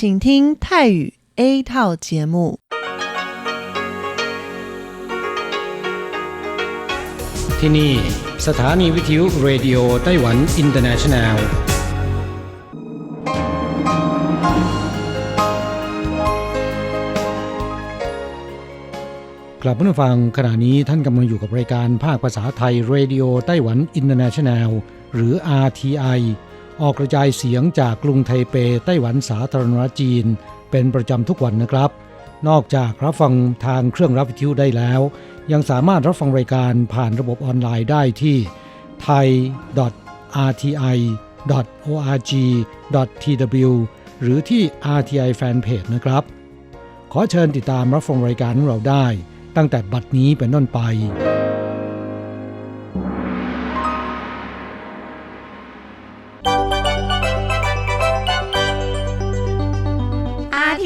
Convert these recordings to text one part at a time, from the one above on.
请听泰语 A 套节目。 ที่นี่สถานีวิทยุเรดิโอไต้หวันอินเตอร์เนชันแนลกลับมาฟังขณะนี้ท่านกำลังอยู่กับรายการภาคภาษาไทยเรดิโอไต้หวันอินเตอร์เนชันแนลหรือ RTI ออกกระจายเสียงจากกรุงไทเปไต้หวันสาธารณรัฐจีน เป็นประจำทุกวันนะครับ นอกจากรับฟังทางเครื่องรับวิทยุได้แล้ว ยังสามารถรับฟังรายการผ่านระบบออนไลน์ได้ที่ thai.rti.org.tw หรือที่ RTI Fanpage นะครับ ขอเชิญติดตามรับฟังรายการของเราได้ ตั้งแต่บัดนี้เป็นต้นไป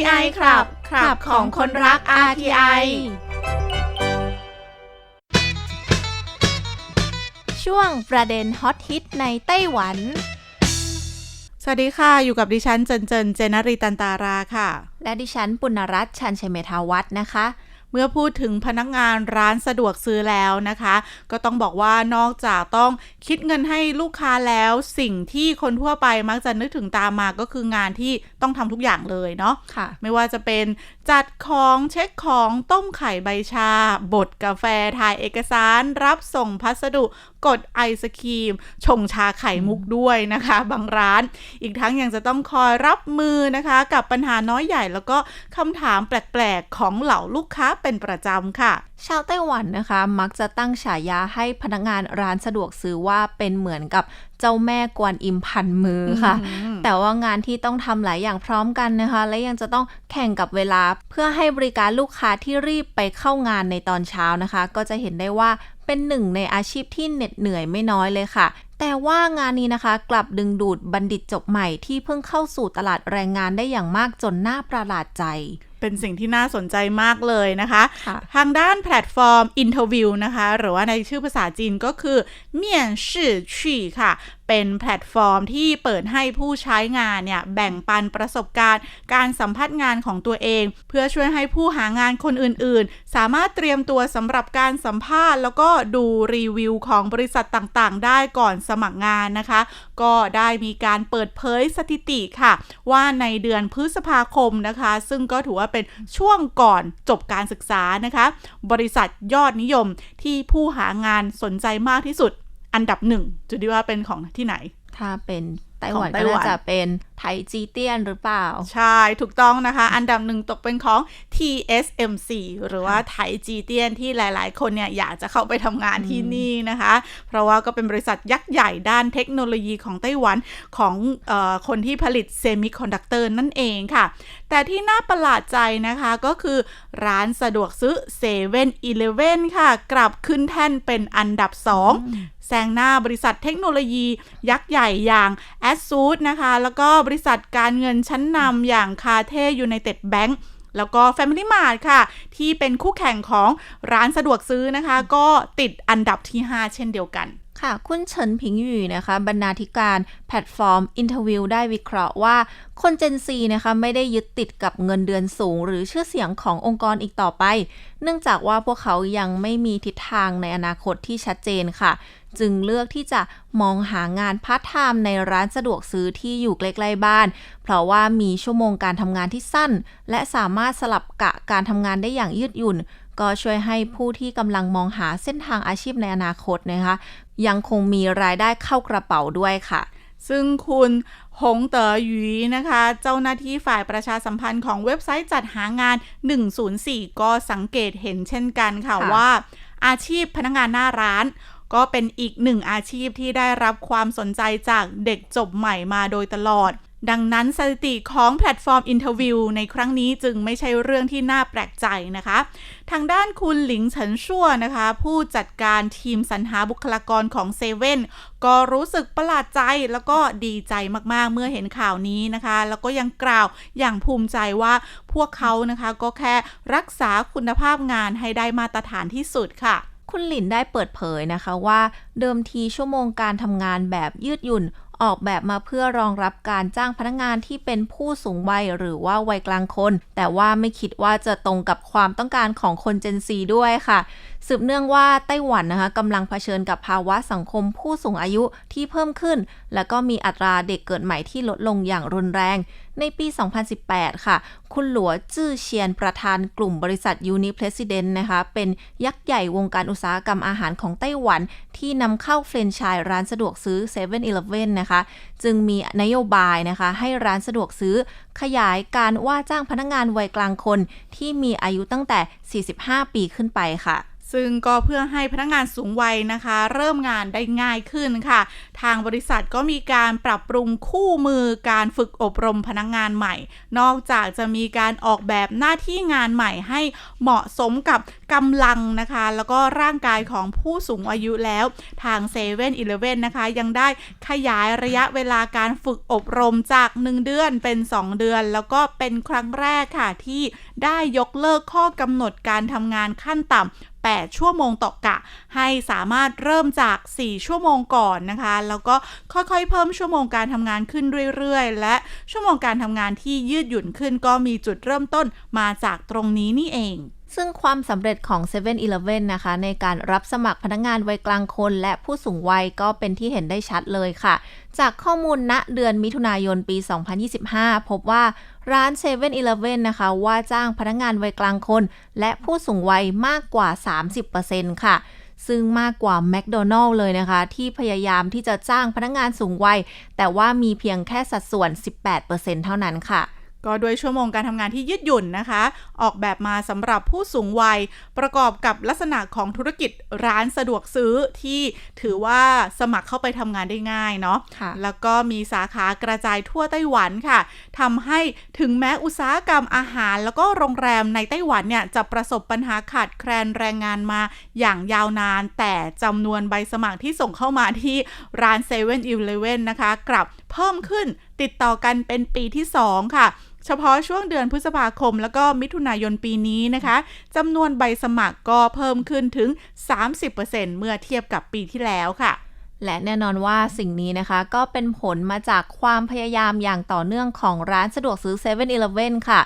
RTI ครับ ครับของคนรัก RTI ช่วงประเด็นฮอตฮิตในไต้หวัน สวัสดีค่ะ อยู่กับดิฉันเจนเจนเจนรีตันตาราค่ะ และดิฉันปุณณรัตน์ชันชัยเมธาวัฒน์นะคะ เมื่อพูดถึงพนักงานร้านสะดวกซื้อแล้วนะคะ ก็ต้องบอกว่านอกจากต้องคิดเงินให้ลูกค้าแล้วสิ่งที่คนทั่วไปมักจะนึกถึงตามมาก็คืองานที่ต้องทำทุกอย่างเลยเนาะค่ะไม่ว่าจะเป็น จัดของเช็คของต้มไข่ใบชา บดกาแฟถ่ายเอกสารรับส่งพัสดุ กดไอศครีม ชงชาไข่มุกด้วยนะคะ บางร้าน อีกทั้งยังจะต้องคอยรับมือนะคะ กับปัญหาน้อยใหญ่แล้วก็คำถามแปลกๆ ของเหล่าลูกค้าเป็นประจำค่ะชาวไต้หวันนะคะ มักจะตั้งฉายาให้พนักงานร้านสะดวกซื้อว่าเป็นเหมือนกับเจ้าแม่กวนอิมพันมือค่ะ แต่ว่างานที่ต้องทำหลายอย่างพร้อมกันนะคะ และยังจะต้องแข่งกับเวลา เพื่อให้บริการลูกค้าที่รีบไปเข้างานในตอนเช้านะคะ ก็จะเห็นได้ว่าเป็นหนึ่งในอาชีพที่เหน็ดเหนื่อยไม่น้อยเลยค่ะ แต่ว่างานนี้นะคะ กลับดึงดูดบัณฑิตจบใหม่ที่เพิ่งเข้าสู่ตลาดแรงงานได้อย่างมากจนน่าประหลาดใจ เป็นสิ่งที่น่าสนใจมากเลยนะคะค่ะทางด้านแพลตฟอร์ม Interview นะคะ หรือว่าในชื่อภาษาจีนก็คือเมี่ยนชื่อชี่ค่ะเป็นแพลตฟอร์มที่เปิดให้ผู้ใช้งานเนี่ยแบ่งปันประสบการณ์ การสัมภาษณ์งานของตัวเอง เพื่อช่วยให้ผู้หางานคนอื่นๆ สามารถเตรียมตัวสำหรับการสัมภาษณ์ แล้วก็ดูรีวิวของบริษัทต่างๆ ได้ก่อนสมัครงานนะคะ ก็ได้มีการเปิดเผยสถิติค่ะ ว่าในเดือนพฤษภาคมนะคะ ซึ่งก็ถือว่าเป็นช่วงก่อนจบการศึกษานะคะ บริษัทยอดนิยมที่ผู้หางานสนใจมากที่สุด อันดับหนึ่งจุดที่ว่าเป็นของที่ไหน ถ้าเป็น ต้หวันของไต้ก็หวัน่านจะเป็นไทจีเตียนหรือเปล่า ใช่ ถูกต้องนะคะ อันดับหนึ่งตกเป็นของ TSMC หรือว่าไทยจีเตียนที่หลาย ๆ คนเนี่ยอยากจะเข้าไปทำงานที่นี่นะคะ เพราะว่าก็เป็นบริษัทยักษ์ใหญ่ด้านเทคโนโลยีของไต้หวันของเออคนที่ผลิตเซมิคอนดักเตอร์นั่นเองค่ะ แต่ที่น่าประหลาดใจนะคะก็คือร้านสะดวกซื้อเซเว่นอีเลเว่นค่ะ กลับขึ้นแท่นเป็นอันดับ 2แซงหน้าบริษัทเทคโนโลยียักษ์ใหญ่อย่าง a สซูดนะคะ แล้วก็บริษัทการเงินชั้นนำอย่างคาเทยูไนเต็ดแบงก์แล้วก็ Family Mart ค่ะ ที่เป็นคู่แข่งของร้านสะดวกซื้อนะคะ ก็ติดอันดับที่ 5 เช่นเดียวกัน ค่ะ คุณเฉินผิงหยู่นะคะ บรรณาธิการแพลตฟอร์ม Interview ได้วิเคราะห์ว่า คนเจนซีนะคะ ไม่ได้ยึดติดกับเงินเดือนสูง หรือชื่อเสียงขององค์กรอีกต่อไป เนื่องจากว่าพวกเขายังไม่มีทิศทางในอนาคตที่ชัดเจนค่ะ จึงเลือกที่จะมองหางานพาร์ทไทม์ในร้านสะดวกซื้อที่อยู่ใกล้ๆบ้าน เพราะว่ามีชั่วโมงการทำงานที่สั้น และสามารถสลับกะการทำงานได้อย่างยืดหยุ่นก็ช่วยให้ผู้ที่กำลังมองหาเส้นทางอาชีพในอนาคตนะคะ ยังคงมีรายได้เข้ากระเป๋าด้วยค่ะ ซึ่งคุณหงเต๋อหยีนะคะ เจ้าหน้าที่ฝ่ายประชาสัมพันธ์ของเว็บไซต์จัดหางาน 104 ก็สังเกตเห็นเช่นกันค่ะค่ะว่าอาชีพพนักงานหน้าร้านก็เป็นอีกหนึ่งอาชีพที่ได้รับความสนใจจากเด็กจบใหม่มาโดยตลอด ดังนั้นสถิติของแพลตฟอร์มอินเทอร์วิวในครั้งนี้จึงไม่ใช่เรื่องที่น่าแปลกใจนะคะ ทางด้านคุณหลิงเฉินชั่วนะคะ ผู้จัดการทีมสรรหาบุคลากรของเซเว่นก็รู้สึกประหลาดใจแล้วก็ดีใจมากๆเมื่อเห็นข่าวนี้นะคะ แล้วก็ยังกล่าวอย่างภูมิใจว่าพวกเขานะคะก็แค่รักษาคุณภาพงานให้ได้มาตรฐานที่สุดค่ะ คุณหลินได้เปิดเผยนะคะว่า เดิมทีชั่วโมงการทำงานแบบยืดหยุ่น ออกแบบมาเพื่อรองรับการจ้างพนักงานที่เป็นผู้สูงวัยหรือว่าวัยกลางคน แต่ว่าไม่คิดว่าจะตรงกับความต้องการของคนเจนซีด้วยค่ะ สืบเนื่องว่าไต้หวันนะคะกำลังเผชิญกับภาวะสังคมผู้สูงอายุที่เพิ่มขึ้น แล้วก็มีอัตราเด็กเกิดใหม่ที่ลดลงอย่างรุนแรง ในปี 2018 ค่ะ คุณหลัวจื้อเชียนประธานกลุ่มบริษัทยูนิเพรสิเดนนะคะ เป็นยักษ์ใหญ่วงการอุตสาหกรรมอาหารของไต้หวัน ที่นำเข้าเฟรนไชส์ร้านสะดวกซื้อ7 e เ e ่ e อนะคะ จึงมีนโยบายนะคะ ให้ร้านสะดวกซื้อ ขยายการว่าจ้างพนักงานวัยกลางคน ที่มีอายุตั้งแต่ 45 ปีขึ้นไปค่ะ ซึ่งก็เพื่อให้พนักงานสูงวัยนะคะ เริ่มงานได้ง่ายขึ้นค่ะ ทางบริษัทก็มีการปรับปรุงคู่มือการฝึกอบรมพนักงานใหม่ นอกจากจะมีการออกแบบหน้าที่งานใหม่ให้เหมาะสมกับกำลังนะคะ แล้วก็ร่างกายของผู้สูงอายุแล้วทาง7 e เ e ่ e อนะคะ ยังได้ขยายระยะเวลาการฝึกอบรมจาก 1 เดือนเป็น 2 เดือน แล้วก็เป็นครั้งแรกค่ะที่ได้ยกเลิกข้อกำหนดการทำงานขั้นต่ำ 8 ชั่วโมงต่อกะ ให้สามารถเริ่มจาก 4 ชั่วโมงก่อนนะคะ แล้วก็ค่อยๆ เพิ่มชั่วโมงการทำงานขึ้นเรื่อยๆ และชั่วโมงการทำงานที่ยืดหยุ่นขึ้นก็มีจุดเริ่มต้นมาจากตรงนี้นี่เองซึ่งความสำเร็จของ 7 e เ e ่ e นะคะ ในการรับสมัครพนักงานวัยกลางคนและผู้สูงวัยก็เป็นที่เห็นได้ชัดเลยค่ะ จากข้อมูลณเดือนมิถุนายนปี 2025 พบว่า ร้าน7 e เ e ่ e นะคะ ว่าจ้างพนักงานวัยกลางคน และผู้สูงวัยมากกว่า 30%ค่ะ ซึ่งมากกว่าแมคโดนัลล์เลยนะคะ ที่พยายามที่จะจ้างพนักงานสูงวัย แต่ว่ามีเพียงแค่สัดส่วน 18%เท่านั้นค่ะ ก็ด้วยชั่วโมงการทำงานที่ยืดหยุ่นนะคะ ออกแบบมาสำหรับผู้สูงวัย ประกอบกับลักษณะของธุรกิจร้านสะดวกซื้อที่ถือว่าสมัครเข้าไปทำงานได้ง่ายเนาะค่ะแล้วก็มีสาขากระจายทั่วไต้หวันค่ะทำให้ถึงแม้อุตสาหกรรมอาหาร แล้วก็โรงแรมในไต้หวันเนี่ยจะประสบปัญหาขาดแคลนแรงงานมาอย่างยาวนาน แต่จำนวนใบสมัครที่ส่งเข้ามาที่ร้าน7 e เ e ่ e อนะคะ กลับเพิ่มขึ้นติดต่อกันเป็นปีที่ 2 ค่ะ เฉพาะช่วงเดือนพฤษภาคม แล้วก็มิถุนายนปีนี้นะคะจำนวนใบสมัครก็เพิ่มขึ้นถึง 30%เมื่อเทียบกับปีที่แล้วค่ะและแน่นอนว่าสิ่งนี้นะคะก็เป็นผลมาจากความพยายามอย่างต่อเนื่องของร้านสะดวกซื้อ7 e เ e ่ e ค่ะ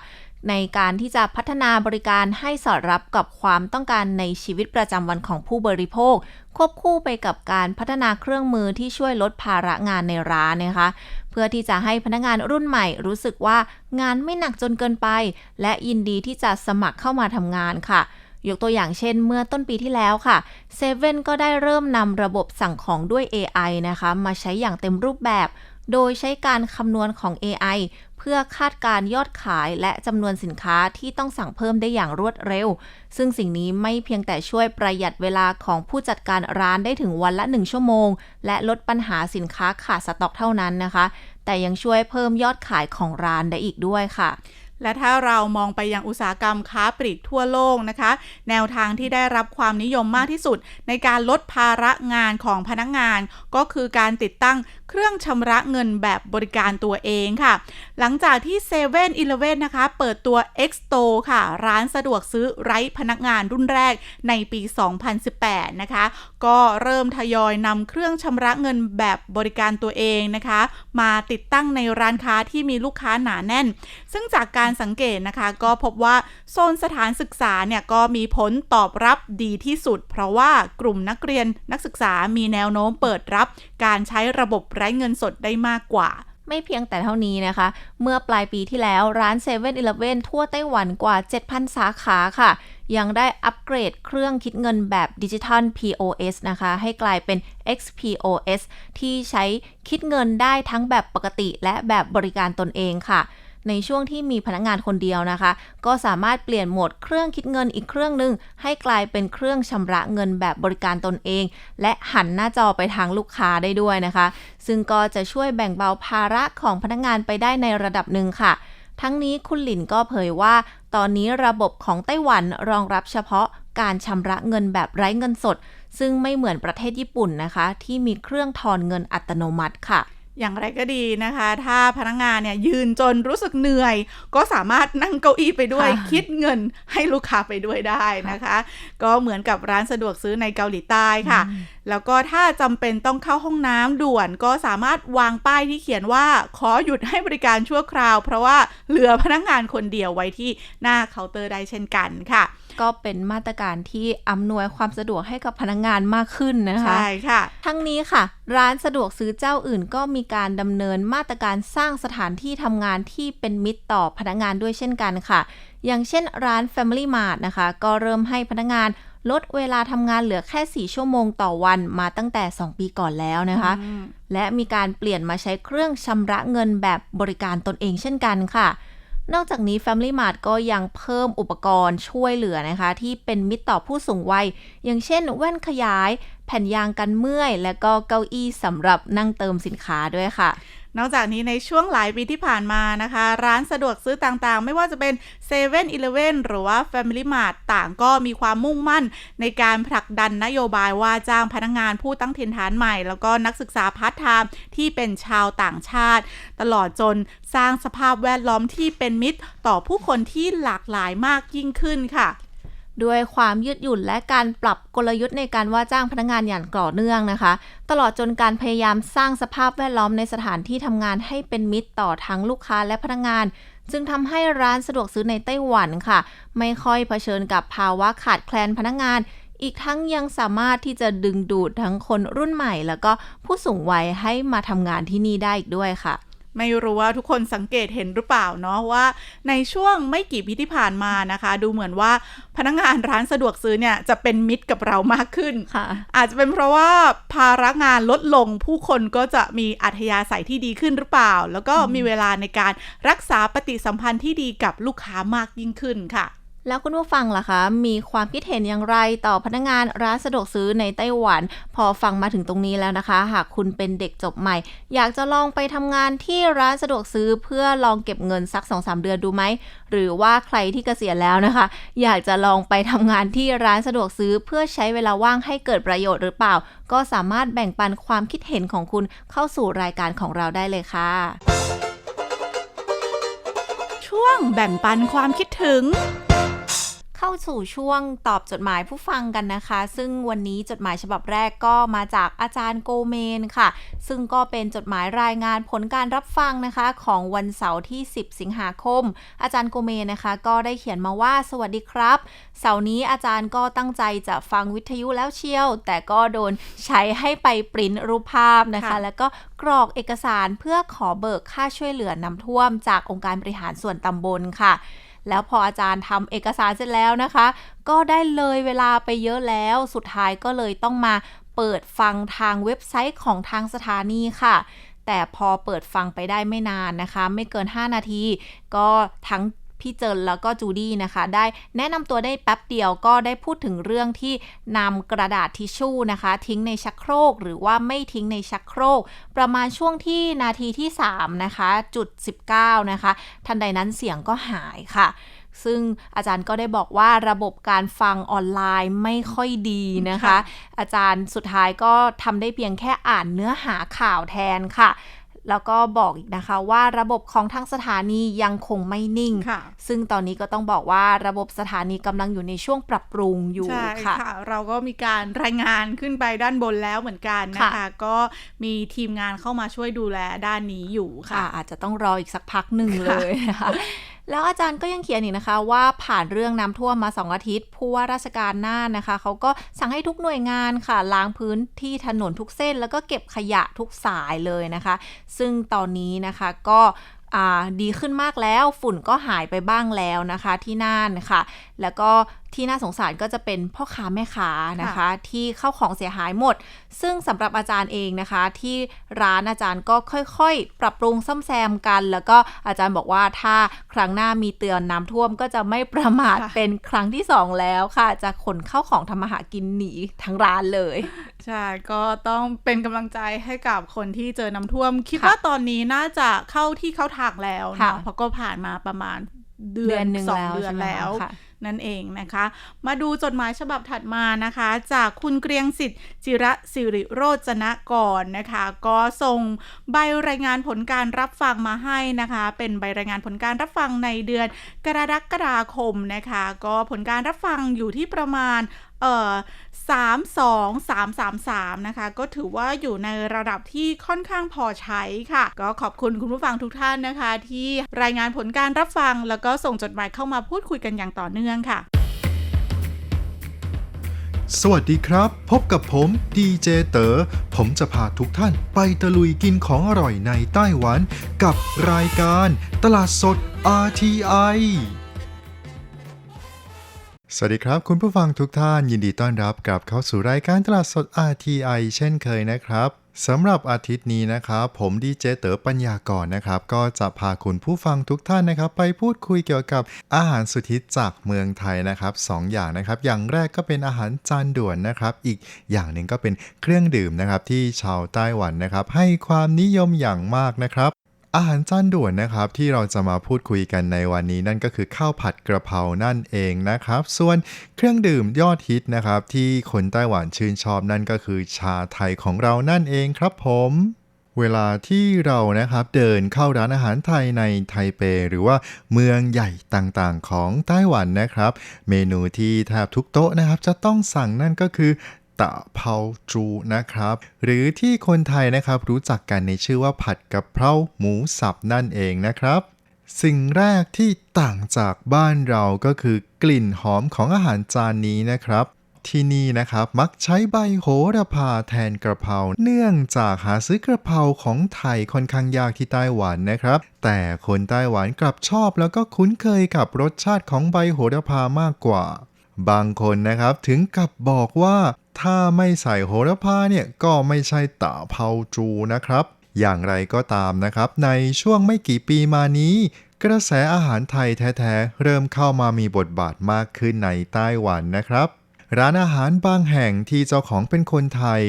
ในการที่จะพัฒนาบริการให้สอดรับกับความต้องการในชีวิตประจำวันของผู้บริโภค ควบคู่ไปกับการพัฒนาเครื่องมือที่ช่วยลดภาระงานในร้านนะคะ เพื่อที่จะให้พนักงานรุ่นใหม่รู้สึกว่างานไม่หนักจนเกินไป และยินดีที่จะสมัครเข้ามาทำงานค่ะ ยกตัวอย่างเช่นเมื่อต้นปีที่แล้วค่ะเซเว่นก็ได้เริ่มนำระบบสั่งของด้วย AI นะคะ มาใช้อย่างเต็มรูปแบบ โดยใช้การคำนวณของ AI เพื่อคาดการยอดขายและจำนวนสินค้าที่ต้องสั่งเพิ่มได้อย่างรวดเร็ว ซึ่งสิ่งนี้ไม่เพียงแต่ช่วยประหยัดเวลาของผู้จัดการร้านได้ถึงวันละ 1 ชั่วโมง และลดปัญหาสินค้าขาดสต็อกเท่านั้นนะคะ แต่ยังช่วยเพิ่มยอดขายของร้านได้อีกด้วยค่ะ และถ้าเรามองไปยังอุตสาหกรรมค้าปลีกทั่วโลกนะคะ แนวทางที่ได้รับความนิยมมากที่สุด ในการลดภาระงานของพนักงาน ก็คือการติดตั้งเครื่องชำระเงินแบบบริการตัวเองค่ะ หลังจากที่7 e เ e ่ e นะคะ เปิดตัว X t o r e ค่ะ ร้านสะดวกซื้อไร้พนักงานรุ่นแรกในปี 2018 นะคะ ก็เริ่มทยอยนำเครื่องชำระเงินแบบบริการตัวเองนะคะ มาติดตั้งในร้านค้าที่มีลูกค้าหนาแน่น ซึ่งจากการการสังเกตนะคะ ก็พบว่าโซนสถานศึกษาเนี่ยก็มีผลตอบรับดีที่สุด เพราะว่ากลุ่มนักเรียนนักศึกษามีแนวโน้มเปิดรับ การใช้ระบบไร้เงินสดได้มากกว่าไม่เพียงแต่เท่านี้นะคะ เมื่อปลายปีที่แล้วร้าน7 e เ e ่ e ทั่วไต้หวันกว่า 7,000 สาขาค่ะ ยังได้อัปเกรดเครื่องคิดเงินแบบดิจิทัล POS นะคะ ให้กลายเป็น XPOS ที่ใช้คิดเงินได้ทั้งแบบปกติและแบบบริการตนเองค่ะ ในช่วงที่มีพนักงานคนเดียวนะคะ ก็สามารถเปลี่ยนโหมดเครื่องคิดเงินอีกเครื่องหนึ่งให้กลายเป็นเครื่องชำระเงินแบบบริการตนเอง และหันหน้าจอไปทางลูกค้าได้ด้วยนะคะ ซึ่งก็จะช่วยแบ่งเบาภาระของพนักงานไปได้ในระดับหนึ่งค่ะ ทั้งนี้คุณหลินก็เผยว่า ตอนนี้ระบบของไต้หวันรองรับเฉพาะการชำระเงินแบบไร้เงินสด ซึ่งไม่เหมือนประเทศญี่ปุ่นนะคะ ที่มีเครื่องทอนเงินอัตโนมัติค่ะ อย่างไรก็ดีนะคะ ถ้าพนักงานเนี่ยยืนจนรู้สึกเหนื่อย ก็สามารถนั่งเก้าอี้ไปด้วยค่ะคิดเงินให้ลูกค้าไปด้วยได้นะคะ ก็เหมือนกับร้านสะดวกซื้อในเกาหลีใต้ค่ะ แล้วก็ถ้าจำเป็นต้องเข้าห้องน้ำด่วนก็สามารถวางป้ายที่เขียนว่าขอหยุดให้บริการชั่วคราว เพราะว่าเหลือพนักงานคนเดียวไว้ที่หน้าเคาน์เตอร์ได้เช่นกันค่ะ ก็เป็นมาตรการที่อำนวยความสะดวกให้กับพนักงานมากขึ้นนะคะ ใช่ค่ะ ทั้งนี้ค่ะ ร้านสะดวกซื้อเจ้าอื่นก็มีการดำเนินมาตรการสร้างสถานที่ทำงานที่เป็นมิตรต่อพนักงานด้วยเช่นกันค่ะ อย่างเช่นร้าน Family Mart นะคะ ก็เริ่มให้พนักงานลดเวลาทำงานเหลือแค่ 4 ชั่วโมงต่อวันมาตั้งแต่ 2 ปีก่อนแล้วนะคะ และมีการเปลี่ยนมาใช้เครื่องชำระเงินแบบบริการตนเองเช่นกันค่ะ นอกจากนี้ Family Mart ก็ยังเพิ่มอุปกรณ์ช่วยเหลือนะคะ ที่เป็นมิตรต่อผู้สูงวัย อย่างเช่น แว่นขยาย แผ่นยางกันเมื่อย และก็เก้าอี้สำหรับนั่งเติมสินค้าด้วยค่ะ นอกจากนี้ในช่วงหลายปีที่ผ่านมานะคะ ร้านสะดวกซื้อต่างๆ ไม่ว่าจะเป็น7 e เ e ่ e อหรือว่า Family Mart ต่างก็มีความมุ่งมั่น ในการผลักดันนโยบายว่าจ้างพนักงงานผู้ตั้งถิ่นฐานใหม่ แล้วก็นักศึกษาพาร์ทไทม์ที่เป็นชาวต่างชาติ ตลอดจนสร้างสภาพแวดล้อมที่เป็นมิตรต่อผู้คนที่หลากหลายมากยิ่งขึ้นค่ะ ด้วยความยืดหยุ่นและการปรับกลยุทธ์ในการว่าจ้างพนักงานอย่างต่อเนื่องนะคะ ตลอดจนการพยายามสร้างสภาพแวดล้อมในสถานที่ทำงานให้เป็นมิตรต่อทั้งลูกค้าและพนักงาน จึงทำให้ร้านสะดวกซื้อในไต้หวันค่ะ ไม่ค่อยเผชิญกับภาวะขาดแคลนพนักงานอีกทั้งยังสามารถที่จะดึงดูดทั้งคนรุ่นใหม่ แล้วก็ผู้สูงวัยให้มาทำงานที่นี่ได้อีกด้วยค่ะ ไม่รู้ว่าทุกคนสังเกตเห็นหรือเปล่าเนาะว่า ในช่วงไม่กี่ปีที่ผ่านมานะคะ ดูเหมือนว่าพนักงานร้านสะดวกซื้อเนี่ยจะเป็นมิตรกับเรามากขึ้นค่ะอาจจะเป็นเพราะว่าภาระงานลดลงผู้คนก็จะมีอัธยาศัยที่ดีขึ้นหรือเปล่า แล้วก็มีเวลาในการรักษาปฏิสัมพันธ์ที่ดีกับลูกค้ามากยิ่งขึ้นค่ะ แล้วคุณผู้ฟังล่ะคะ มีความคิดเห็นอย่างไรต่อพนักงานร้านสะดวกซื้อในไต้หวัน พอฟังมาถึงตรงนี้แล้วนะคะ หากคุณเป็นเด็กจบใหม่ อยากจะลองไปทำงานที่ร้านสะดวกซื้อเพื่อลองเก็บเงินสัก 2-3 เดือนดูไหม หรือว่าใครที่เกษียณแล้วนะคะ อยากจะลองไปทำงานที่ร้านสะดวกซื้อเพื่อใช้เวลาว่างให้เกิดประโยชน์หรือเปล่า ก็สามารถแบ่งปันความคิดเห็นของคุณเข้าสู่รายการของเราได้เลยค่ะช่วงแบ่งปันความคิดถึง เข้าสู่ช่วงตอบจดหมายผู้ฟังกันนะคะ ซึ่งวันนี้จดหมายฉบับแรกก็มาจากอาจารย์โกเมนค่ะ ซึ่งก็เป็นจดหมายรายงานผลการรับฟังนะคะ ของวันเสาร์ที่ 10 สิงหาคม อาจารย์โกเมนนะคะ ก็ได้เขียนมาว่าสวัสดีครับ เสาร์นี้อาจารย์ก็ตั้งใจจะฟังวิทยุแล้วเชียว แต่ก็โดนใช้ให้ไปปริ้นรูปภาพนะคะค่ะแล้วก็กรอกเอกสารเพื่อขอเบิกค่าช่วยเหลือน้ำท่วม จากองค์การบริหารส่วนตำบลค่ะ แล้วพออาจารย์ทำเอกสารเสร็จแล้วนะคะ ก็ได้เลยเวลาไปเยอะแล้ว สุดท้ายก็เลยต้องมาเปิดฟังทางเว็บไซต์ของทางสถานีค่ะแต่พอเปิดฟังไปได้ไม่นานนะคะ ไม่เกิน 5 นาที ก็ทั้ง พี่เจินแล้วก็จูดี้นะคะ ได้แนะนำตัวได้แป๊บเดียวก็ได้พูดถึงเรื่องที่นำกระดาษทิชชู่นะคะ ทิ้งในชักโครก หรือว่าไม่ทิ้งในชักโครก ประมาณช่วงที่นาทีที่ 3 นะคะ จุด 19 นะคะ ทันใดนั้นเสียงก็หายค่ะซึ่งอาจารย์ก็ได้บอกว่าระบบการฟังออนไลน์ไม่ค่อยดีนะคะค่ะอาจารย์สุดท้ายก็ทำได้เพียงแค่อ่านเนื้อหาข่าวแทนค่ะ แล้วก็บอกอีกนะคะว่าระบบของทางสถานียังคงไม่นิ่งค่ะซึ่งตอนนี้ก็ต้องบอกว่าระบบสถานีกำลังอยู่ในช่วงปรับปรุงอยู่ใช่ค่ะค่ะเราก็มีการรายงานขึ้นไปด้านบนแล้วเหมือนกันนะคะค่ะก็มีทีมงานเข้ามาช่วยดูแลด้านนี้อยู่ค่ะค่ะอาจจะต้องรออีกสักพักหนึ่งเลยนะคะ แล้วอาจารย์ก็ยังเขียนอีกนะคะ ว่าผ่านเรื่องน้ำท่วมมา 2 อาทิตย์ ผู้ว่าราชการน่านนะคะ เขาก็สั่งให้ทุกหน่วยงานค่ะ ล้างพื้นที่ถนนทุกเส้น แล้วก็เก็บขยะทุกสายเลยนะคะ ซึ่งตอนนี้นะคะก็ ดีขึ้นมากแล้วฝุ่นก็หายไปบ้างแล้วนะคะที่น่านค่ะ แล้วก็ที่น่าสงสารก็จะเป็นพ่อค้าแม่ค้านะคะค่ะที่เข้าของเสียหายหมด ซึ่งสำหรับอาจารย์เองนะคะ ที่ร้านอาจารย์ก็ค่อยๆ ปรับปรุงซ่อมแซมกัน แล้วก็อาจารย์บอกว่าถ้าครั้งหน้ามีเตือนน้ำท่วมก็จะไม่ประมาทค่ะเป็นครั้งที่สองแล้วค่ะ จะขนเข้าของทำมาหากินหนีทั้งร้านเลยใช่ก็ต้องเป็นกำลังใจให้กับคนที่เจอน้ำท่วม คิดค่ะว่าตอนนี้น่าจะเข้าที่เข้าทางแล้วค่ะเนาะเพราะก็ผ่านมาประมาณเดืเดืออนนหนึ่งสองแล้วเดือนใช่ไหมแล้วค่ะนั่นเองนะคะ มาดูจดหมายฉบับถัดมานะคะ จากคุณเกรียงสิทธิ์จิระสิริโรจนะกรนะคะ ก็ส่งใบรายงานผลการรับฟังมาให้นะคะ เป็นใบรายงานผลการรับฟังในเดือนกรกฎาคมนะคะ ก็ผลการรับฟังอยู่ที่ประมาณเอ่อ สามสองสามสามสามนะคะ ก็ถือว่าอยู่ในระดับที่ค่อนข้างพอใช้ค่ะ ก็ขอบคุณคุณผู้ฟังทุกท่านนะคะ ที่รายงานผลการรับฟัง แล้วก็ส่งจดหมายเข้ามาพูดคุยกันอย่างต่อเนื่องค่ะ สวัสดีครับ พบกับผมดีเจเต๋อผมจะพาทุกท่านไปตะลุยกินของอร่อยในไต้หวัน กับรายการตลาดสด RTI สวัสดีครับ คุณผู้ฟังทุกท่านยินดีต้อนรับกลับเข้าสู่รายการตลาดสด RTI เช่นเคยนะครับสำหรับอาทิตย์นี้นะครับ ผมดีเจเต๋อปัญญากรนะครับ ก็จะพาคุณผู้ฟังทุกท่านนะครับ ไปพูดคุยเกี่ยวกับอาหารสุดฮิตจากเมืองไทยนะครับสองอย่างนะครับ อย่างแรกก็เป็นอาหารจานด่วนนะครับ อีกอย่างหนึ่งก็เป็นเครื่องดื่มนะครับที่ชาวไต้หวันนะครับ ให้ความนิยมอย่างมากนะครับ อาหารจานด่วนนะครับที่เราจะมาพูดคุยกันในวันนี้นั่นก็คือข้าวผัดกระเพรานั่นเองนะครับ ส่วนเครื่องดื่มยอดฮิตนะครับที่คนไต้หวันชื่นชอบนั่นก็คือชาไทยของเรานั่นเองครับผมเวลาที่เรานะครับเดินเข้าร้านอาหารไทยในไทเป หรือว่าเมืองใหญ่ต่างๆของไต้หวันนะครับ เมนูที่แทบทุกโต๊ะนะครับ จะต้องสั่งนั่นก็คือ ตะเภาจูนะครับ หรือที่คนไทยนะครับรู้จักกันในชื่อว่าผัดกะเพราหมูสับนั่นเองนะครับ สิ่งแรกที่ต่างจากบ้านเราก็คือกลิ่นหอมของอาหารจานนี้นะครับ ที่นี่นะครับมักใช้ใบโหระพาแทนกระเพราเนื่องจากหาซื้อกระเพราของไทยค่อนข้างยากที่ไต้หวันนะครับ แต่คนไต้หวันกลับชอบแล้วก็คุ้นเคยกับรสชาติของใบโหระพามากกว่าบางคนนะครับถึงกับบอกว่า ถ้าไม่ใส่โหระพาเนี่ยก็ไม่ใช่ตะเภาจูนะครับ อย่างไรก็ตามนะครับ ในช่วงไม่กี่ปีมานี้ กระแสอาหารไทยแท้ๆ เริ่มเข้ามามีบทบาทมากขึ้นในไต้หวันนะครับ ร้านอาหารบางแห่งที่เจ้าของเป็นคนไทย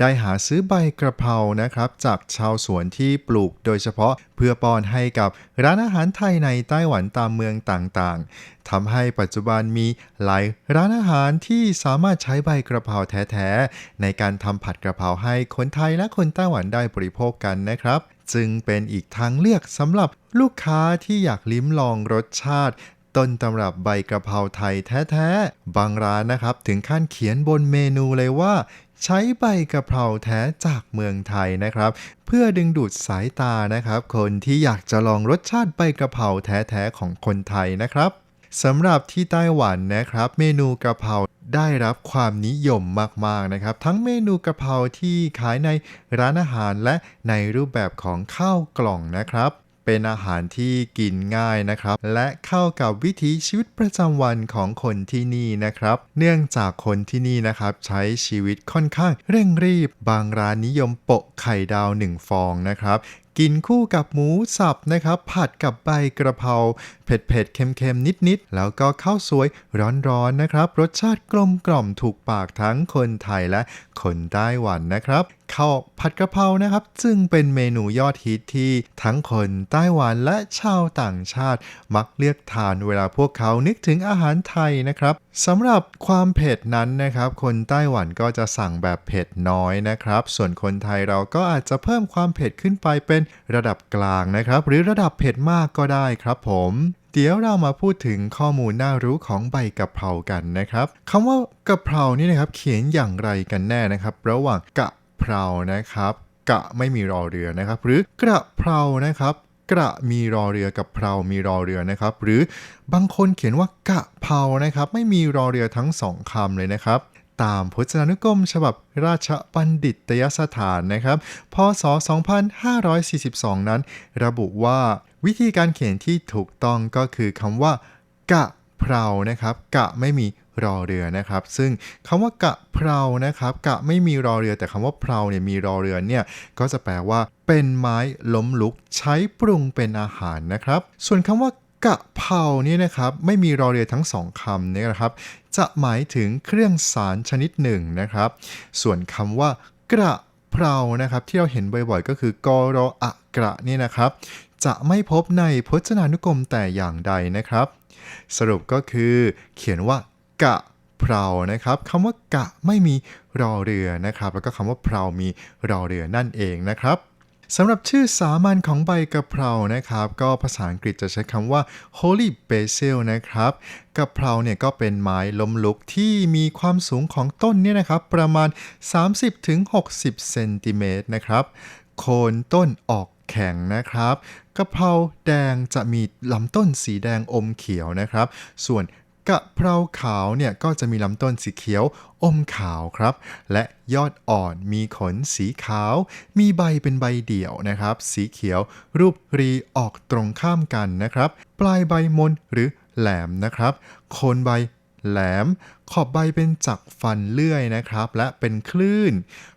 ได้หาซื้อใบกระเพรานะครับ จากชาวสวนที่ปลูกโดยเฉพาะเพื่อป้อนให้กับร้านอาหารไทยในไต้หวันตามเมืองต่างๆทำให้ปัจจุบันมีหลายร้านอาหารที่สามารถใช้ใบกระเพราแท้ๆ ในการทำผัดกระเพราให้คนไทยและคนไต้หวันได้บริโภคกันนะครับ จึงเป็นอีกทางเลือกสำหรับลูกค้าที่อยากลิ้มลองรสชาติ ต้นตำรับใบกระเพราไทยแท้ๆ บางร้านนะครับ ถึงขั้นเขียนบนเมนูเลยว่า ใช้ใบกระเพราแท้จากเมืองไทยนะครับ เพื่อดึงดูดสายตานะครับ คนที่อยากจะลองรสชาติใบกระเพราแท้ๆของคนไทยนะครับสำหรับที่ไต้หวันนะครับ เมนูกระเพราได้รับความนิยมมากๆนะครับ ทั้งเมนูกระเพราที่ขายในร้านอาหารและในรูปแบบของข้าวกล่องนะครับ เป็นอาหารที่กินง่ายนะครับ และเข้ากับวิถีชีวิตประจำวันของคนที่นี่นะครับ เนื่องจากคนที่นี่นะครับใช้ชีวิตค่อนข้างเร่งรีบ บางร้านนิยมโปะไข่ดาวหนึ่งฟองนะครับกินคู่กับหมูสับนะครับ ผัดกับใบกระเพรา เผ็ดๆ เค็มๆ นิดๆ แล้วก็ข้าวสวยร้อนๆ นะครับ รสชาติกลมกล่อมถูกปากทั้งคนไทยและคนไต้หวันนะครับข้าวผัดกระเพรานะครับ จึงเป็นเมนูยอดฮิตที่ทั้งคนไต้หวันและชาวต่างชาติ มักเลือกทานเวลาพวกเขานึกถึงอาหารไทยนะครับสำหรับความเผ็ดนั้นนะครับ คนไต้หวันก็จะสั่งแบบเผ็ดน้อยนะครับ ส่วนคนไทยเราก็อาจจะเพิ่มความเผ็ดขึ้นไปเป็นระดับกลางนะครับ หรือระดับเผ็ดมากก็ได้ครับผม เดี๋ยวเรามาพูดถึงข้อมูลน่ารู้ของใบกะเพรากันนะครับคำว่ากะเพรานี่นะครับเขียนอย่างไรกันแน่นะครับ ระหว่างกะเพรานะครับกะไม่มีรอเรือนะครับ หรือกระเพรานะครับกระมีรอเรือกับเพรามีรอเรือนะครับ หรือบางคนเขียนว่ากะเพรานะครับ ไม่มีรอเรือทั้งสองคำเลยนะครับ ตามพจนานุกรม ฉบับราชบัณฑิตยสถานนะครับ พศ 2542 นั้น ระบุว่า วิธีการเขียนที่ถูกต้องก็คือคำว่ากะเพรานะครับ กะไม่มีรอเรือนะครับ ซึ่งคำว่ากะเพรานะครับ กะไม่มีรอเรือ แต่คำว่าเพราเนี่ยมีรอเรือเนี่ยก็จะแปลว่า เป็นไม้ล้มลุก ใช้ปรุงเป็นอาหารนะครับ ส่วนคำว่ากะเพราเนี่ยนะครับไม่มีรอเรือทั้งสองคำนี่นะครับ จะหมายถึงเครื่องสารชนิดหนึ่งนะครับ ส่วนคำว่ากระเพรานะครับที่เราเห็นบ่อยๆ ก็คือกรออะกระนี่นะครับ จะไม่พบในพจนานุกรมแต่อย่างใดนะครับ สรุปก็คือเขียนว่ากะเพรานะครับคำว่ากะไม่มีรอเรือนะครับ แล้วก็คำว่าเพรามีรอเรือนั่นเองนะครับสำหรับชื่อสามัญของใบกะเพรานะครับ ก็ภาษาอังกฤษจะใช้คำว่า holy basil นะครับกะเพราเนี่ยก็เป็นไม้ล้มลุกที่มีความสูงของต้นเนี่ยนะครับ ประมาณ 30-60 เซนติเมตรนะครับโคนต้นออก แข็งนะครับกะเพราแดงจะมีลำต้นสีแดงอมเขียวนะครับ ส่วนกะเพราขาวเนี่ยก็จะมีลำต้นสีเขียวอมขาวครับ และยอดอ่อนมีขนสีขาว มีใบเป็นใบเดี่ยวนะครับ สีเขียวรูปรีออกตรงข้ามกันนะครับ ปลายใบมนหรือแหลมนะครับ โคนใบแหลม ขอบใบเป็นจักฟันเลื่อยนะครับ และเป็นคลื่น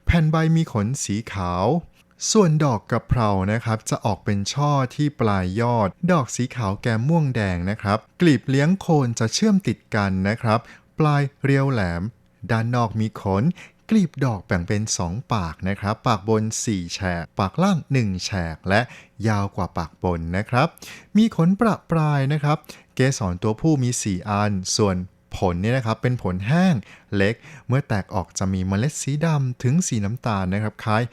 แผ่นใบมีขนสีขาว ส่วนดอกกระเพรานะครับ จะออกเป็นช่อที่ปลายยอด ดอกสีขาวแกมม่วงแดงนะครับ กลีบเลี้ยงโคนจะเชื่อมติดกันนะครับ ปลายเรียวแหลม ด้านนอกมีขน กลีบดอกแบ่งเป็น 2 ปากนะครับ ปากบน 4 แฉก ปากล่าง 1 แฉก และยาวกว่าปากบนนะครับ มีขนประปรายนะครับ เกสรตัวผู้มี 4 อัน ส่วน ผลเนี่ยนะครับเป็นผลแห้งเล็ก เมื่อแตกออกจะมีเมล็ดสีดำถึงสีน้ำตาลนะครับคล้าย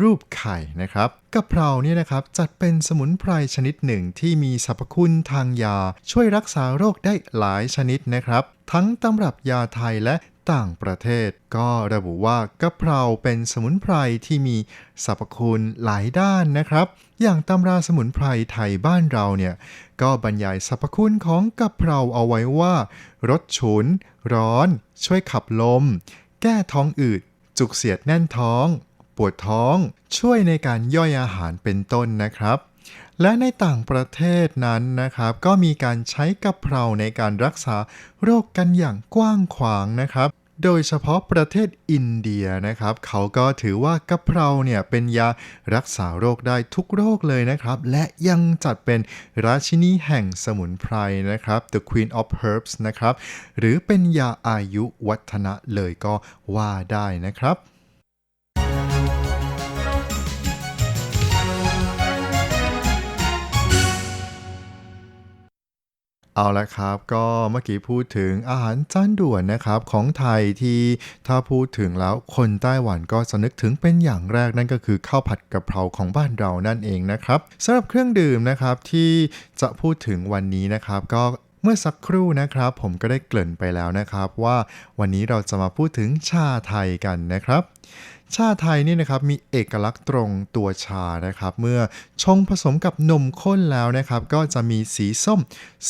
รูปไข่นะครับกะเพราเนี่ยนะครับจัดเป็นสมุนไพรชนิดหนึ่งที่มีสรรพคุณทางยา ช่วยรักษาโรคได้หลายชนิดนะครับ ทั้งตำรับยาไทยและต่างประเทศ ก็ระบุว่ากะเพราเป็นสมุนไพรที่มีสรรพคุณหลายด้านนะครับ อย่างตำราสมุนไพรไทยบ้านเราเนี่ยก็บรรยายสรรพคุณของกะเพราเอาไว้ว่ารสฉุน ร้อน ช่วยขับลม แก้ท้องอืด จุกเสียดแน่นท้อง ปวดท้อง ช่วยในการย่อยอาหารเป็นต้นนะครับและในต่างประเทศนั้นนะครับ ก็มีการใช้กะเพราในการรักษาโรคกันอย่างกว้างขวางนะครับ โดยเฉพาะประเทศอินเดียนะครับ เขาก็ถือว่ากะเพราเนี่ยเป็นยารักษาโรคได้ทุกโรคเลยนะครับ และยังจัดเป็นราชินีแห่งสมุนไพรนะครับ the queen of herbs นะครับ หรือเป็นยาอายุวัฒนะเลยก็ว่าได้นะครับ เอาละครับก็เมื่อกี้พูดถึงอาหารจานด่วนนะครับของไทยที่ถ้าพูดถึงแล้วคนไต้หวันก็จะนึกถึงเป็นอย่างแรกนั่นก็คือข้าวผัดกะเพราของบ้านเรานั่นเองนะครับสำหรับเครื่องดื่มนะครับที่จะพูดถึงวันนี้นะครับก็เมื่อสักครู่นะครับผมก็ได้เกริ่นไปแล้วนะครับว่าวันนี้เราจะมาพูดถึงชาไทยกันนะครับ ชาไทยนี่นะครับมีเอกลักษณ์ตรงตัวชานะครับ เมื่อชงผสมกับนมข้นแล้วนะครับ ก็จะมีสีส้ม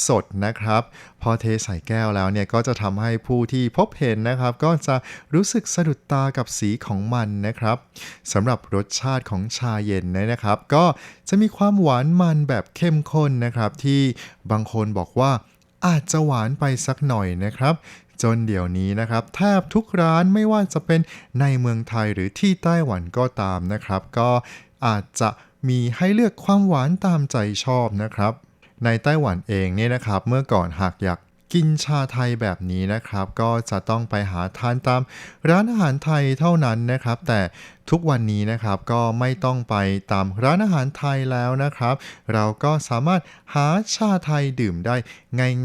สดนะครับ พอเทใส่แก้วแล้วเนี่ยก็จะทำให้ผู้ที่พบเห็นนะครับ ก็จะรู้สึกสะดุดตากับสีของมันนะครับสำหรับรสชาติของชาเย็นเนี่ยนะครับ ก็จะมีความหวานมันแบบเข้มข้นนะครับ ที่บางคนบอกว่าอาจจะหวานไปสักหน่อยนะครับ จนเดี๋ยวนี้นะครับแทบทุกร้านไม่ว่าจะเป็นในเมืองไทยหรือที่ไต้หวันก็ตามนะครับ ก็อาจจะมีให้เลือกความหวานตามใจชอบนะครับ ในไต้หวันเองเนี่ยนะครับเมื่อก่อนหากอยากกินชาไทยแบบนี้นะครับ ก็จะต้องไปหาทานตามร้านอาหารไทยเท่านั้นนะครับ แต่ ทุกวันนี้นะครับก็ไม่ต้องไปตามร้านอาหารไทยแล้วนะครับ เราก็สามารถหาชาไทยดื่มได้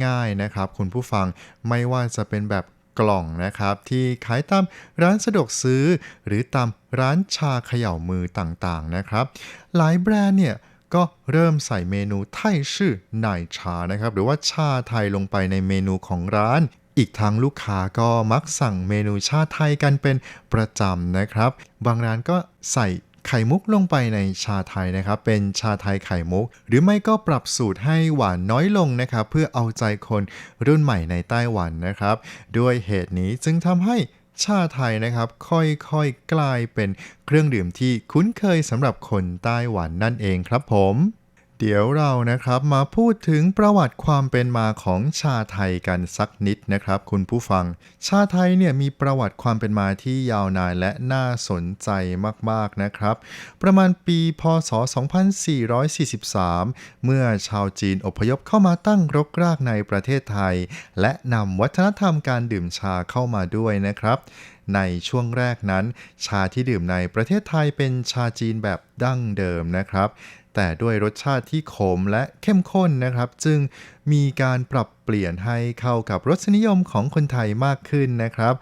ง่ายๆนะครับคุณผู้ฟังไม่ว่าจะเป็นแบบกล่องนะครับที่ขายตามร้านสะดวกซื้อ หรือตามร้านชาเขย่ามือต่างๆนะครับ หลายแบรนด์เนี่ยก็เริ่มใส่เมนูไทยชื่อนายชานะครับ หรือว่าชาไทยลงไปในเมนูของร้าน อีกทั้งลูกค้าก็มักสั่งเมนูชาไทยกันเป็นประจำนะครับ บางร้านก็ใส่ไข่มุกลงไปในชาไทยนะครับ เป็นชาไทยไข่มุก หรือไม่ก็ปรับสูตรให้หวานน้อยลงนะครับ เพื่อเอาใจคนรุ่นใหม่ในไต้หวันนะครับ ด้วยเหตุนี้จึงทำให้ชาไทยนะครับ ค่อยๆกลายเป็นเครื่องดื่มที่คุ้นเคยสำหรับคนไต้หวันนั่นเองครับผม เดี๋ยวเรานะครับมาพูดถึงประวัติความเป็นมาของชาไทยกันสักนิดนะครับ คุณผู้ฟัง ชาไทยเนี่ยมีประวัติความเป็นมาที่ยาวนานและน่าสนใจมากๆนะครับ ประมาณปีพศ 2443 เมื่อชาวจีนอพยพเข้ามาตั้งรกรากในประเทศไทย และนำวัฒนธรรมการดื่มชาเข้ามาด้วยนะครับในช่วงแรกนั้น ชาที่ดื่มในประเทศไทยเป็นชาจีนแบบดั้งเดิมนะครับ แต่ด้วยรสชาติที่ขมและเข้มข้นนะครับ จึงมีการปรับเปลี่ยนให้เข้ากับรสนิยมของคนไทยมากขึ้นนะครับ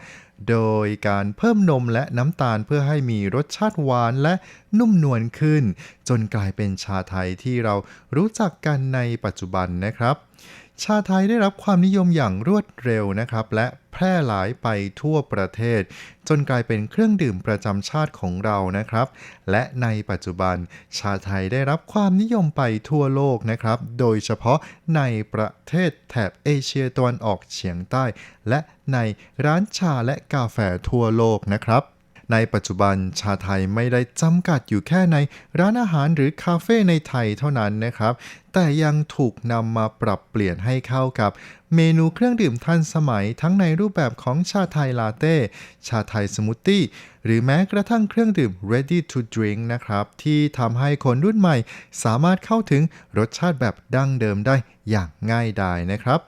โดยการเพิ่มนมและน้ำตาลเพื่อให้มีรสชาติหวานและนุ่มนวลขึ้น จนกลายเป็นชาไทยที่เรารู้จักกันในปัจจุบันนะครับ ชาไทยได้รับความนิยมอย่างรวดเร็วนะครับ และแพร่หลายไปทั่วประเทศ จนกลายเป็นเครื่องดื่มประจำชาติของเรานะครับ และในปัจจุบัน ชาไทยได้รับความนิยมไปทั่วโลกนะครับ โดยเฉพาะในประเทศแถบเอเชียตะวันออกเฉียงใต้ และในร้านชาและกาแฟทั่วโลกนะครับ ในปัจจุบันชาไทยไม่ได้จำกัดอยู่แค่ในร้านอาหารหรือคาเฟ่ในไทยเท่านั้นนะครับ แต่ยังถูกนำมาปรับเปลี่ยนให้เข้ากับเมนูเครื่องดื่มทันสมัยทั้งในรูปแบบของชาไทยลาเต้ ชาไทยสมูทตี้ หรือแม้กระทั่งเครื่องดื่ม ready to drink นะครับ ที่ทำให้คนรุ่นใหม่ สามารถเข้าถึงรสชาติแบบดั้งเดิมได้อย่างง่ายดายนะครับ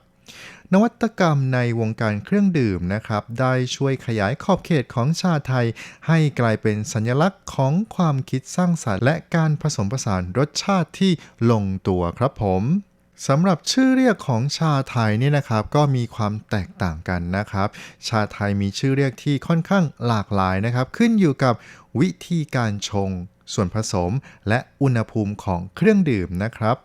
นวัตกรรมในวงการเครื่องดื่มนะครับ ได้ช่วยขยายขอบเขตของชาไทย ให้กลายเป็นสัญลักษณ์ของความคิดสร้างสรรค์และการผสมผสานรสชาติที่ลงตัวครับผมสำหรับชื่อเรียกของชาไทยนี่นะครับ ก็มีความแตกต่างกันนะครับ ชาไทยมีชื่อเรียกที่ค่อนข้างหลากหลายนะครับ ขึ้นอยู่กับวิธีการชง ส่วนผสมและอุณหภูมิของเครื่องดื่มนะครับ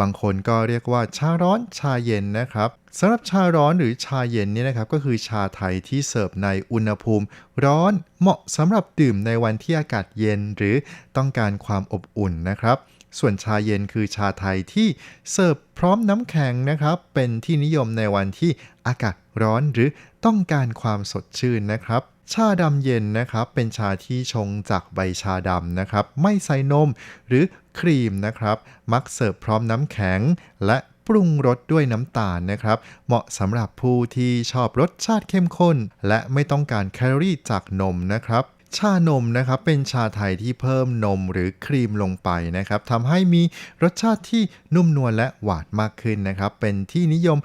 บางคนก็เรียกว่าชาร้อนชาเย็นนะครับสำหรับชาร้อนหรือชาเย็นเนี่ยนะครับก็คือชาไทยที่เสิร์ฟในอุณหภูมิร้อนเหมาะสำหรับดื่มในวันที่อากาศเย็นหรือต้องการความอบอุ่นนะครับ ส่วนชาเย็นคือชาไทยที่เสิร์ฟพร้อมน้ำแข็งนะครับ เป็นที่นิยมในวันที่อากาศร้อนหรือต้องการความสดชื่นนะครับ ชาดำเย็นนะครับ เป็นชาที่ชงจากใบชาดำนะครับ ไม่ใส่นมหรือครีมนะครับ มักเสิร์ฟพร้อมน้ำแข็ง และปรุงรสด้วยน้ำตาลนะครับ เหมาะสำหรับผู้ที่ชอบรสชาติเข้มข้น และไม่ต้องการแคลอรี่จากนมนะครับ ชานมนะครับเป็นชาไทยที่เพิ่มนมหรือครีมลงไปนะครับทำให้มีรสชาติที่นุ่มนวลและหวานมากขึ้นนะครับ เป็นที่นิยม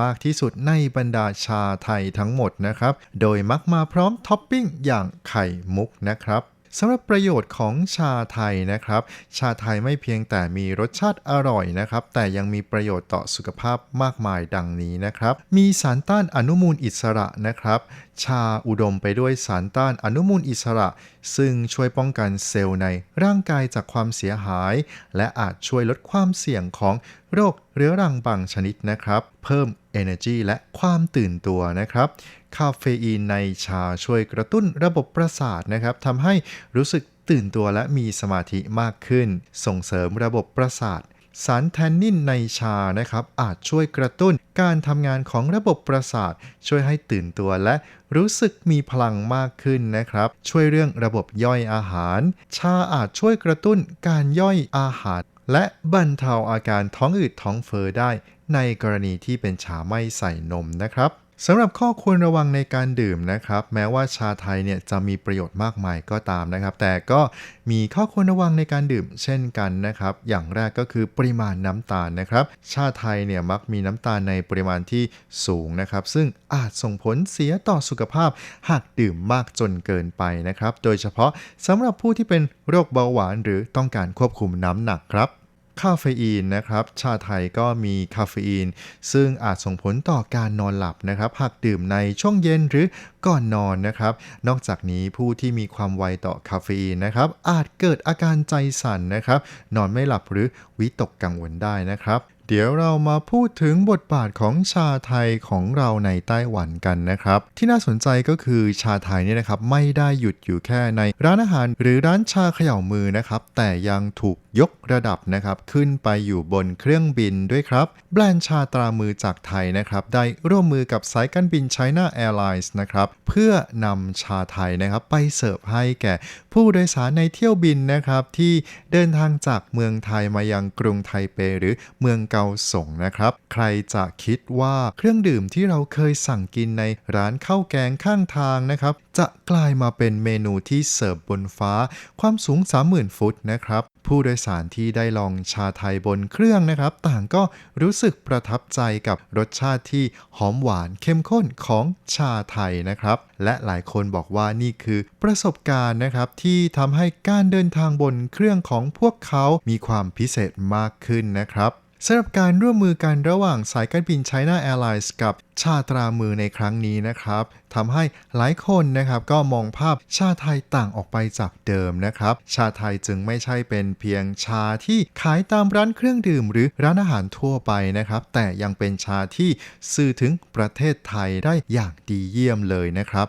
มากที่สุดในบรรดาชาไทยทั้งหมดนะครับ โดยมักมาพร้อมท็อปปิ้งอย่างไข่มุกนะครับ สำหรับประโยชน์ของชาไทยนะครับ ชาไทยไม่เพียงแต่มีรสชาติอร่อยนะครับ แต่ยังมีประโยชน์ต่อสุขภาพมากมายดังนี้นะครับ มีสารต้านอนุมูลอิสระนะครับ ชาอุดมไปด้วยสารต้านอนุมูลอิสระ ซึ่งช่วยป้องกันเซลล์ในร่างกายจากความเสียหาย และอาจช่วยลดความเสี่ยงของโรคเรื้อรังบางชนิดนะครับ เพิ่ม energy และความตื่นตัวนะครับ คาเฟอีนในชาช่วยกระตุ้นระบบประสาทนะครับทำให้รู้สึกตื่นตัวและมีสมาธิมากขึ้น ส่งเสริมระบบประสาท สารแทนนินในชานะครับ อาจช่วยกระตุ้นการทำงานของระบบประสาท ช่วยให้ตื่นตัวและรู้สึกมีพลังมากขึ้นนะครับ ช่วยเรื่องระบบย่อยอาหาร ชาอาจช่วยกระตุ้นการย่อยอาหาร และบรรเทาอาการท้องอืดท้องเฟ้อได้ ในกรณีที่เป็นชาไม่ใส่นมนะครับ สำหรับข้อควรระวังในการดื่มนะครับ แม้ว่าชาไทยเนี่ยจะมีประโยชน์มากมายก็ตามนะครับ แต่ก็มีข้อควรระวังในการดื่มเช่นกันนะครับ อย่างแรกก็คือปริมาณน้ำตาลนะครับ ชาไทยเนี่ยมักมีน้ำตาลในปริมาณที่สูงนะครับ ซึ่งอาจส่งผลเสียต่อสุขภาพ หากดื่มมากจนเกินไปนะครับ โดยเฉพาะสำหรับผู้ที่เป็นโรคเบาหวานหรือต้องการควบคุมน้ำหนักครับ คาเฟอีนนะครับชาไทยก็มีคาเฟอีน ซึ่งอาจส่งผลต่อการนอนหลับนะครับ หากดื่มในช่วงเย็นหรือก่อนนอนนะครับ นอกจากนี้ผู้ที่มีความไวต่อคาเฟอีนนะครับ อาจเกิดอาการใจสั่นนะครับ นอนไม่หลับหรือวิตกกังวลได้นะครับ เดี๋ยวเรามาพูดถึงบทบาทของชาไทยของเราในไต้หวันกันนะครับ ที่น่าสนใจก็คือชาไทยเนี่ยนะครับไม่ได้หยุดอยู่แค่ในร้านอาหาร หรือร้านชาเขย่ามือนะครับ แต่ยังถูกยกระดับนะครับ ขึ้นไปอยู่บนเครื่องบินด้วยครับ แบรนด์ชาตรามือจากไทยนะครับ ได้ร่วมมือกับสายการบิน China Airlines นะครับ เพื่อนำชาไทยนะครับ ไปเสิร์ฟให้แก่ผู้โดยสารในเที่ยวบินนะครับ ที่เดินทางจากเมืองไทยมายังกรุงไทเป หรือเมืองเกาสงนะครับ ใครจะคิดว่าเครื่องดื่มที่เราเคยสั่งกินในร้านข้าวแกงข้างทางนะครับ จะกลายมาเป็นเมนูที่เสิร์ฟบนฟ้าความสูง 30,000 ฟุตนะครับ ผู้โดยสารที่ได้ลองชาไทยบนเครื่องนะครับ ต่างก็รู้สึกประทับใจกับรสชาติที่หอมหวานเข้มข้นของชาไทยนะครับ และหลายคนบอกว่านี่คือประสบการณ์นะครับที่ทำให้การเดินทางบนเครื่องของพวกเขามีความพิเศษมากขึ้นนะครับ สำหรับการร่วมมือกันระหว่างสายการบิน China Airlines กับชาตรามือในครั้งนี้นะครับทำให้หลายคนนะครับก็มองภาพชาไทยต่างออกไปจากเดิมนะครับ ชาไทยจึงไม่ใช่เป็นเพียงชาที่ขายตามร้านเครื่องดื่ม หรือร้านอาหารทั่วไปนะครับ แต่ยังเป็นชาที่สื่อถึงประเทศไทยได้อย่างดีเยี่ยมเลยนะครับ